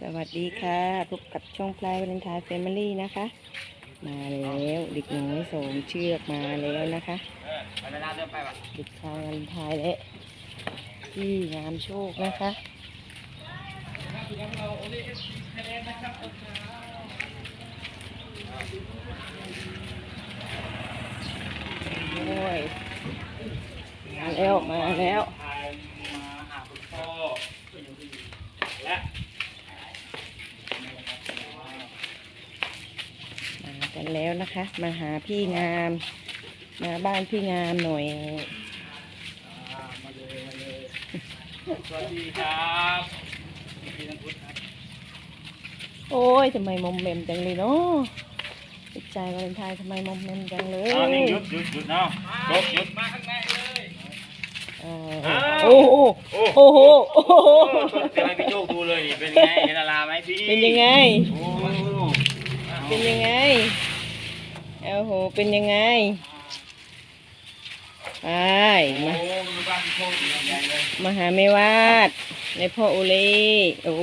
สวัสดีค่ะพบกับช่องพลายวาเลนไทน์แฟมิลี่นะคะ มาแล้วเด็กน้อยสองเชือกมาแล้วนะคะเวลาเดินไปว่ะเด็กชายวาเลนไทน์และที่งามโชคนะคะโอ้ยมาแล้วมาแล้ว พายมาหาคุณพ่อและ มา กันแล้วนะคะ มาหาพี่งาม มาบ้านพี่งามหน่อยอ่ามาเลยมาเลยสวัสดีครับพี่นันพุทธครับโอ้ยทำไมมอมเมมจังเลยเนาะเด็กชายวาเลนไทน์ทำไมมอมเมมจังเลยอ้าวนี่หยุดหยุดหยุดเนาะหยุดหยุด มาข้างในเลยเอออ้าวโอ้โหโอ้โหโอ้โหโอ้ชวนเจอให้พี่โชคดูเลยนี่เป็นไงเห็นอะไรไหมพี่เป็นยังไง โอ้เป็นยังไง โอ้โห เป็นยังไง ไปโอ้มาดูบ้านพี่โชคดีใหญ่เลยมาหาแม่วาด ในพ่อโอเล่โอ้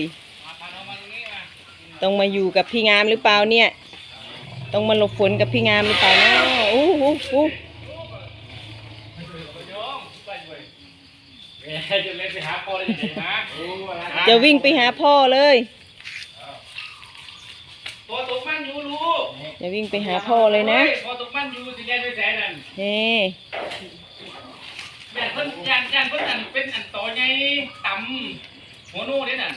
ยมาพาน้องมาตรงนี้มาต้องมาอยู่กับพี่งามหรือเปล่าเนี่ย ต้องมาหลบฝนกับพี่งามหรือเปล่าเนาะโอ้โหโอ้โหโยมไปด้วยเอ๊ะจะเล่นไปหาพ่อได้ยังไงนะโอ้อะไรนจะวิ่งไปหาพ่อเลย ตัวตกมันอยู่รู้ จะวิ่งไปหาพ่อเลยนะพอตกมันอยู่สิแกไปแสนนั่นเฮ้ยันเพิ่นยันยันเพิ่นอันเป็นอันโตใหญ่ต่ำหัวโน่เด้นั่น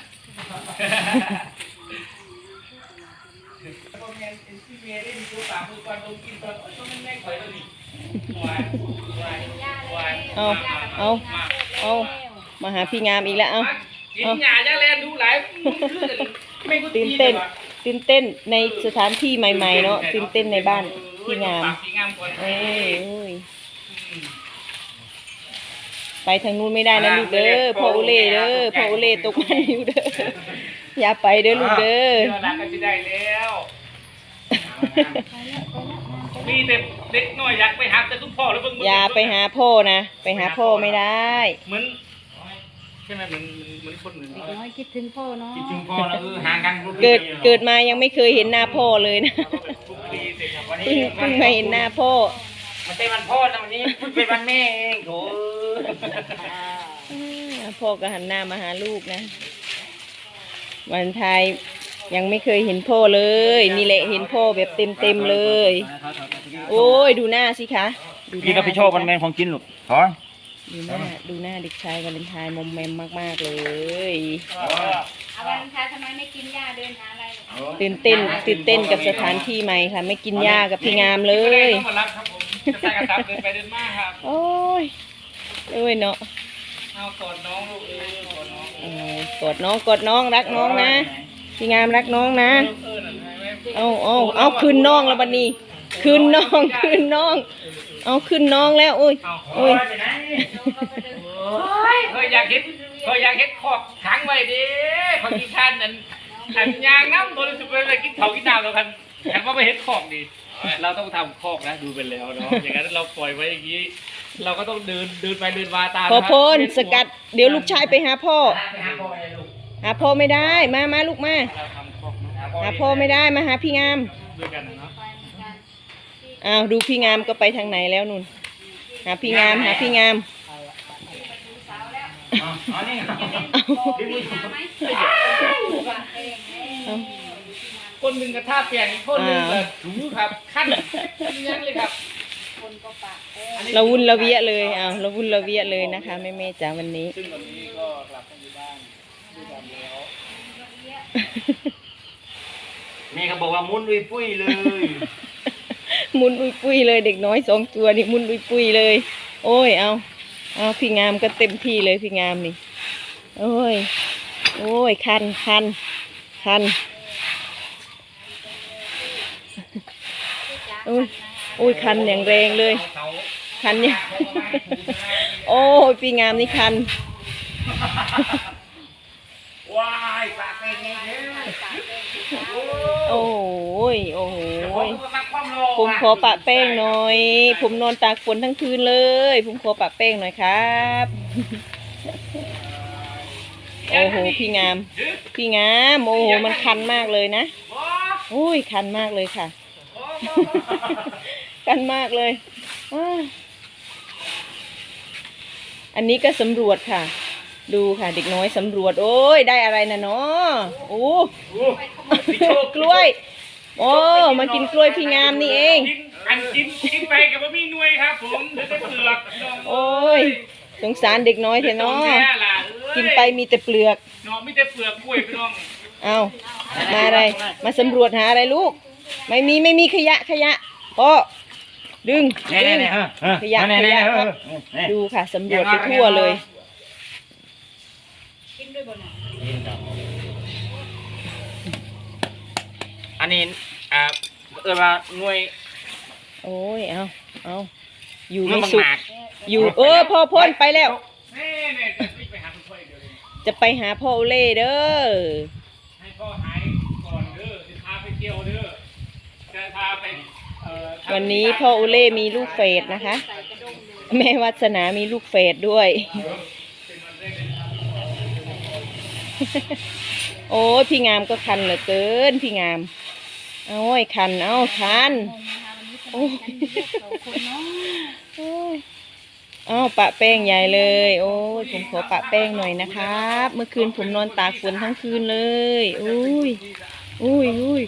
พวกแม่นเป็นที่เมียได้มีตัวปากมือก่อนตรงกินตอนโอ้ยต้องแม่ข่อยแล้วนี่วายวายวายเอาเอาเอามาหาพี่งามอีกแล้วเอากินหญ้าจะแลนดูหลายมันคือกันไม่กูตื่นเต้น ตื่นเต้นในสถานที่ใหม่ ๆ เนาะตื่นเต้นในบ้านพี่งามปากพี่งามก่อนเอ้ยโอ้ยไปทางนู้นไม่ได้นะลูกเด้อพ่อโอเล่เด้อพ่อโอเล่ตกมันอยู่เด้ออย่าไปเด้อลูกเด้อเดี๋ยวรักกันสิได้แล้วมีแต่เด็กน้อยอยากไปหาแต่คุณพ่อหรือเบิ่งอย่าไปหาพ่อนะไปหาพ่อไม่ได้ เหมือน ใช่ไหมเหมือนเหมือนคนเหมือนน้อยคิดถึงพ่อเนาะคิดถึงพ่อแล้วเออห่างกันเกิดเกิดมายังไม่เคยเห็นหน้าพ่อเลยนะทุกปีเสร็จครับวันเพิ่นี้งเพิ่งมาเห็นหน้าพ่อ มันเป็นวันพ่อนะวันนี้เพิ่งเป็นวันแม่เองโถอืมพ่อก็หันหน้ามาหาลูกนะ วันไทยยังไม่เคยเห็นพ่อเลย นี่แหละเห็นพ่อแบบเต็มเต็มๆเลย โอ้ยดูหน้าสิคะดูหน้าพี่กับพี่โชคมันแมนของกินลูกขอ ดูหน้าดูหน้าเด็กชายวาเลนไทน์มอมแมมมาก ๆ เลย เอาวันท้ายทำไมไม่กินหญ้าเดินหาอะไรหรอตื่นเต้นตื่นเต้นกับสถานที่ใหม่ค่ะ ไม่กินหญ้ากับพี่งามเลยต้องมารับครับผมจะใส่กระซับเดินไปเดินมาครับ โอ้ยเอ้ยเนาะเอากอดน้องลูกเออกอดน้องเออกดน้องกดน้องรักน้องนะพี่งามรักน้องนะ เออนั่นไงแม่เอาเอาเอาคืนน้องแล้วบัดนี้ คืนน้องคืนน้อง เอาคืนน้องแล้วโอ้ยเอาโอ้ยไปไหนเคยอยากเห็นเคยอยากเห็นขอบขังไว้ดิคนกินทานนั่นอันยางน้ำตัวนี้สุดไปเลยกินเขากินน้ำแล้วกันแต่ว่าไม่เห็นขอบดิเราต้องทำคอกนะดูไปแล้วเนาะอย่างนั้นเราปล่อยไว้อย่างนี้ เราก็ต้องเดินเดินไปเดินมาตามขอพลสกัด เดี๋ยวลูกชายไปหาพ่อ ไปหาพ่อเลยลูกหาพ่อไม่ได้มามาลูกมา เราทำคอกนะหาพ่อไม่ได้มาหาพี่งามด้วยกันนะเนาะ อ้าวดูพี่งามก็ไปทางไหนแล้วนุ่น หาพี่งามหาพี่งาม อ๋อนี่เอาคนหนึ่งกระทาเปลี่ยนคนหนึ่งก็ถูครับขั้นยังเลยครับเราวุ่นเราเวียเลยเอาเราวุ่นเราเวียเลยนะคะแม่เมจ๋าวันนี้ ซึ่งวันนี้ก็กลับมาอยู่บ้านด้วยกันแล้วแม่ก็บอกว่ามุนอุยปุ้ยเลย มุนอุยปุยเลยเด็กน้อยสองตัวนี่มุนอุยปุยเลย โอ้ยเอาเอาพี่งามก็เต็มที่เลยพี่งามนี่โอ้ยโอ้ยคันคันคันโอ้ยโอ้ยคันอย่างแรงเลยเขาคันเนี่ยโอ้ยพี่งามนี่คันว้ายปากเป็นไงเนี่ยโอ้ ยโอ้โหผมก็มาคว่ำโลงผมขอปะแป้งหน่อย ผมนอนตากฝนทั้งคืนเลย ผมขอปะแป้งหน่อยครับโโอ้โห พี่งาม พี่งาม โอ้โห มันคันมากเลยนะโอ้โอ้ยคันมากเลยค่ะโอ้คันมากเลยอ้าอันนี้ก็สำรวจค่ะ ดูค่ะ เด็กน้อยสำรวจ โอ้ย ได้อะไรนะเนาะโอ้โหพี่โชคกล้วย โอ้มากินกล้วยพี่งามนี่เอง กินอันกินกินไปกับบะหมี่หน่วยครับผมเดี๋ยวได้เปลือกโอ้ย สงสารเด็กน้อยเถอะเนาะแท้ล่ะเอ้ยกินไปมีแต่เปลือกเนาะไม่ได้เปลือกกล้วยพี่น้องเอามาอะไร มาสำรวจหาอะไรลูก ไม่มีไม่มีขยะขยะพ่อดึงดึงขยะขยะครับดูค่ะสำรวจไปทั่วเลยกินด้วยบ่หน่ อยอันนี้อ่าเออว่าหน่วย โอ้ยเอาเอาอยู่หน่วไม่ยสุขหนักอยู่เออพ่อพ่นไปแล้วแน่แน่จะรีบไปหาคุณพ่ออีกเดี๋ยวเลยจะไปหาพ่อโอเล่เด้อให้พ่อหายก่อนเด้อจะพาไปเที่ยวเด้อจะพาไปเอ่อทำวันนี้พ่อโอเล่มีลูกเฟดนะคะ แม่วัสนามีลูกเฟดด้วย โอ้ยพี่งามก็คันเหลือเกินพี่งาม โอ้ยคันเอาคันโอ้ยอ้าวปะแป้งใหญ่เลย โอ้ยผมขอปะแป้งหน่อยนะครับ เมื่อคืนผมนอนตากฝนทั้งคืนเลยอุ้ยอุ้ยอุ้ย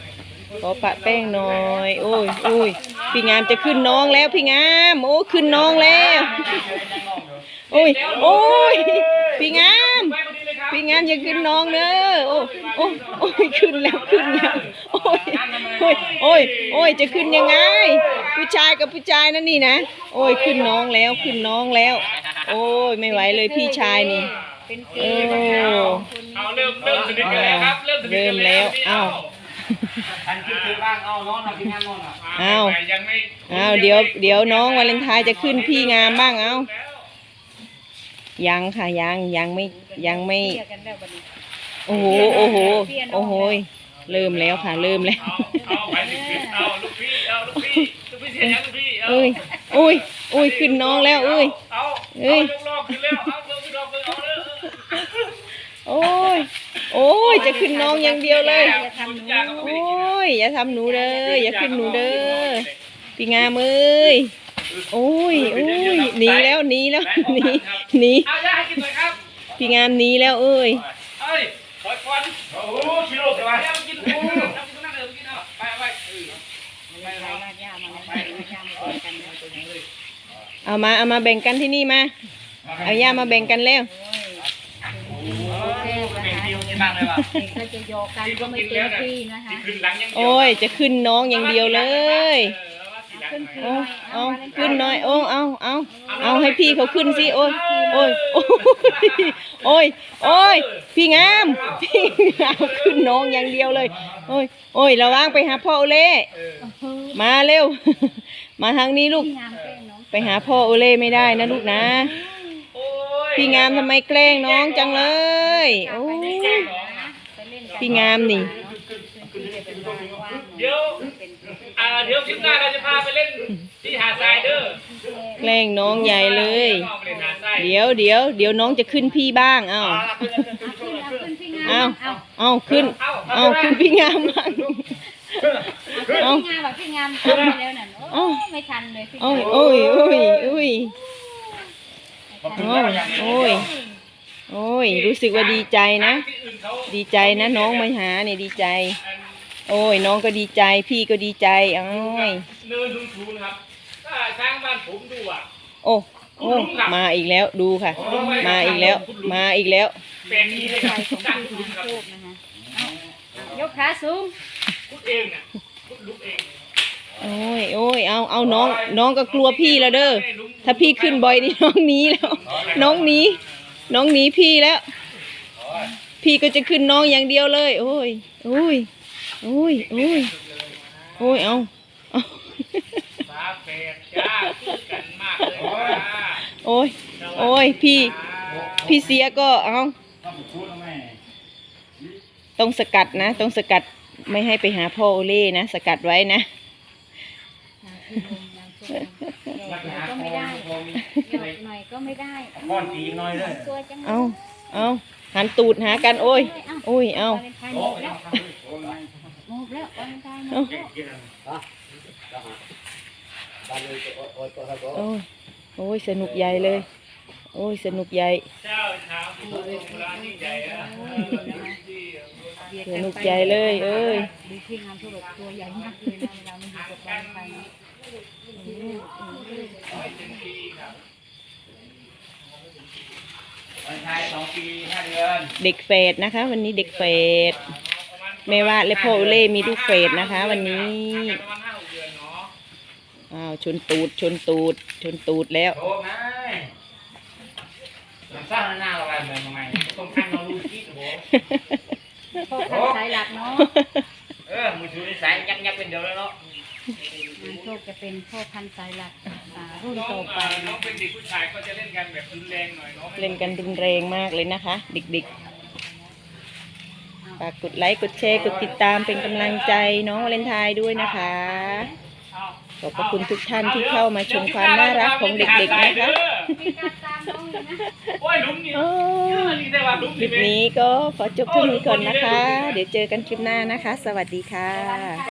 ขอปะแป้งหน่อยโอ้ยอุ้ยพี่งามจะขึ้นน้องแล้วพี่งามโอ้ขึ้นน้องแล้วโอ้ยโอ้ยพี่งาม พอดีเลยครับพี่งามอย่าขึ้นน้องเด้อโอ้โอ้โอ้ยขึ้นแล้วขึ้นแล้วโอ้ยโอ้ยโอ้ยโอ้ยจะขึ้นยังไง ผู้ชายกับผู้ชายนั่นนี่นะโอ้ยขึ้นน้องแล้วขึ้นน้องแล้ว โอ้ยไม่ไหวเลยพี่ชายนี่เป็นเกโอ้ย์เอาเริ่มเริ่มสนิทกันแล้วครับเริ่มสนิทกันเริ่มแล้วเอ้าอันคือคือบ้างเอาน้องเอาพี่งานน้องอะเอ้ายังไม่อ้าวเดี๋ยวเดี๋ยวน้องวาเลนไทน์จะขึ้นพี่งามบ้างเอา ยังค่ะยังยังไม่ยังไม่ เรียกกันแล้วบัดนี้โอ้โหโอ้โหโอ้โหเริ่มแล้วค่ะ เริ่มแล้ว เอาเอาไปสิสิเอาลูกพี่เอาลูกพี่ลูกพี่เสียยังลูกพี่เอาเอ้ยอุ้ยอุ้ยขึ้นน้องแล้วเอ้ย เอาเอ้เอาย ยกลอกขึ้นแล้วเอาเริ่มขึ้นลอกขึ้นเอาเลยโอ้ย โอ้ย จะขึ้นน้องอย่างเดียวเลยอย่าทำหนูโอ้ย อย่าทำหนูเด้อ อย่าขึ้นหนูเด้อ พี่งามเอ้ย โอ้ย โอ้ย หนีแล้ว หนีแล้ว หนีห นีเอาย่าให้กินหน่อยครับพี่งามหนีแล้วเอ้ยเอ้ยขอก่อนโอ้โหชิโร่เดี๋ยวเอากินโอ้โหเอากินนั่งเดี๋ยวกินเอาไปเอาไปเออไปเอาลากย่ามาแล้วลากย่ามากันเลยตัวไหนเลยเอามาเอามาแบ่งกันที่นี่มา เอาย่ามาแบ่งกันแล้วเออเป็นที่กินบ้างเลยว่ะเด็กก็จะโยกกันก็ไม่เต็มที่นะคะขึ้นหลังยังเดีวโอ้ย จะขึ้นน้องอย่างเดียวเลยขึ้นคื เอาเอาขึ้นหน่อยโอ้เอาเอาเอาให้พี่เขาขึ้นสิโอ้ยโอ้ยโอ้ยโอ้ยโอ้ยพี่งามพี่งามขึ้นน้องอย่างเดียวเลย โอ้ยโอ้ยระวังไปหาพ่อโอเล่มาเร็ว มาทางนี้ลูก ไปหาพ่อโอเล่ไม่ได้นะลูกนะ พี่งามทำไมแกล้งน้องจังเลยโอ้ยพี่งามนี่ เดี๋ยวอ่าเดี๋ยวคลิปหน้าเราจะพาไปเล่นที่หาดทรายเด้อแกล้งน้องใหญ่เลยน้องไปเล่นหาดทรายเดี๋ยวเดี๋ยวเดี๋ยวน้องจะขึ้นพี่บ้างเอ้าเอาล่ะขึ้นขึ้นขึ้นขึ้นขึ้นเอาขึ้นพี่งามเอาเอาเอาขึ้นเอาขึ้นพี่งามบ้างเอาพี่งามแบบพี่งามทำไปแล้วน่ะโอ้ไม่ทันเลยพี่โอ้งายมโอ้ยโอ้ยโอ้ยโอ้ย โอ้ยโอ้ย รู้สึกว่าดีใจนะที่อื่นเขาดีใจนะน้องมาหาเนี่ยดีใจ โอ้ย น้องก็ดีใจ พี่ก็ดีใจโอ้ยเนินทุ่งทูนะครับถ้าช้างบ้านผมดูอะ โอ้โอ้มาอีกแล้วดูค่ะ มาอีกแล้ว มาอีกแล้วแปลงนี้เลยคใจรับของสร้างพี่ทุนงามครับโชคนะคะเอายกขาสูงพุดเองน่ะพุดลุกเองโอ้ยโอ้ยเอาเอาน้อง น้องก็กลัวพี่แล้วเด้อถ้าพี่ขึ้นบ่อยนี่น้องหนีแล้ว น้องหนี น้องหนีพี่แล้ว พี่ก็จะขึ้นน้องอย่างเดียวเลย โอ้ย โอ้ย โอ้ย โอ้ย โอ้ย เอาเอาฝาแฝดจ้าคู่กันมากเลยจ้าโอ้ย โอ้ย พี่ พี่เสียก็เอาต้องสกัดนะ ต้องสกัดไม่ให้ไปหาพ่อโอเล่นะ สกัดไว้นะก็ ไม่ได้หน่อยก็ไม่ได้ก้อนตีน้อยเลยตัวจังเอาเอาหันตูดหากันโอ้ยโอ้ยเอาวาเลนไทน์หมดแล้วหมดแล้ววาเลนไทน์หมดแล้วโอ้ยโอ้ยสนุกใหญ่เลย โอ้ยสนุกใหญ่เจ้าเช้าผู้โบราณยิ่งใหญ่นะสนุกใหญ่เลย เอ้ย ดูที่งานทุกแบบตัวใหญ่มากเลยนะเวลามันอยู่กับวาเลนไทน์นะ วันไทยสองปีห้าเดือนเด็กเฟดนะคะ วันนี้เด็กเฟดแม่ว่าและพ่ออุเล่มีลูกเฟดนะคะ วันนี้ประมาณห้าหกเดือนเนาะอ้าวชนตูดชนตูดชนตูดแล้วโอ้ไงสร้างหน้าเราอะไรแบบไงต้องข้างเราลูกคิดโหพ่อพันสายหลักเนาะเออมือถือสายยักยักเป็นเดียวแล้วเนาะงาน โชคจะเป็นพ่อพันสายหลักอ่ารุ่นน้องต่อไปน้องเป็นเด็กผู้ชายก็จะเล่นกันแบบรุนแรงหน่อยเนาะเล่นกันรุนแรงมากเลยนะคะ เด็กๆฝากกดไลค์กดแชร์กดติดตามเป็นกำลังใจน้องวาเลนไทน์ด้วยนะคะขอบพระคุณทุกท่านที่เข้ามาชมความน่ารักของเด็กๆนะคะมีการตามน้องอยู่นะ โอ้ยลุงนี่โอ้นี่ได้ว่าลุงคลิปนี้ก็ขอจบเท่านี้ก่อนนะคะ เดี๋ยวเจอกันคลิปหน้านะคะ สวัสดีค่ะ